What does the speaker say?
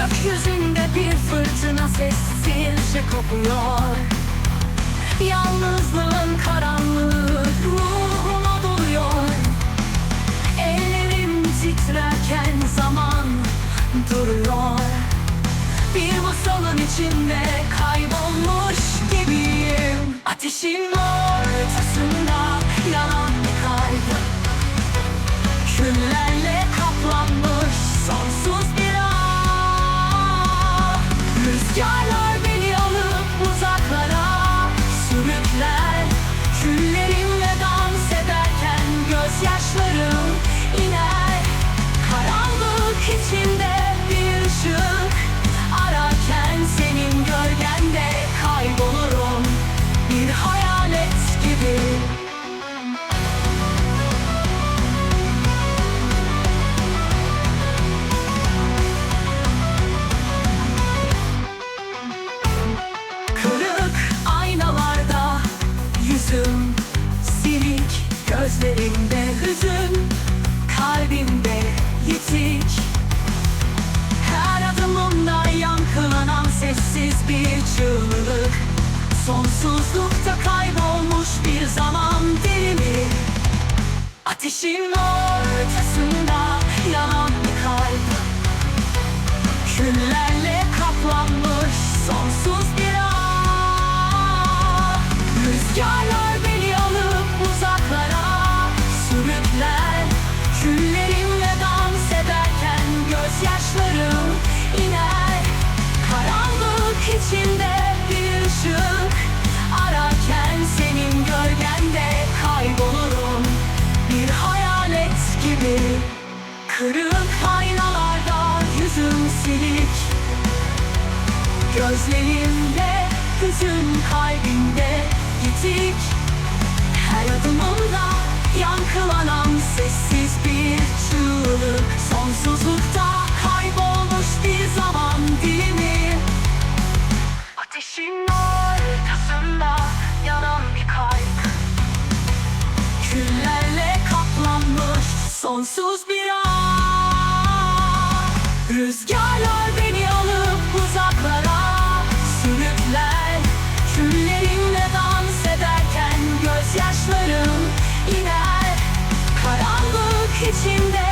Gökyüzünde bir fırtına sessizce kopuyor. Yalnızlığın karanlığı ruhuma doluyor. Ellerim titrerken zaman duruyor. Bir masalın içinde kaybolmuş gibiyim. Ateşin ortasında Sonsuzlukta kaybolmuş bir zaman dilimi. Ateşin ortasında yanan bir kalp. Küllerle kaplanmış sonsuz bir ağ. Rüzgarlar gibi Kırık aynalarda yüzüm silik. Gözlerimde hüzün kalbimde yitik Her adımımda sonsuz bir an. Rüzgarlar beni alıp uzaklara sürükler. Küllerimle dans ederken gözyaşlarım iner. Karanlık içinde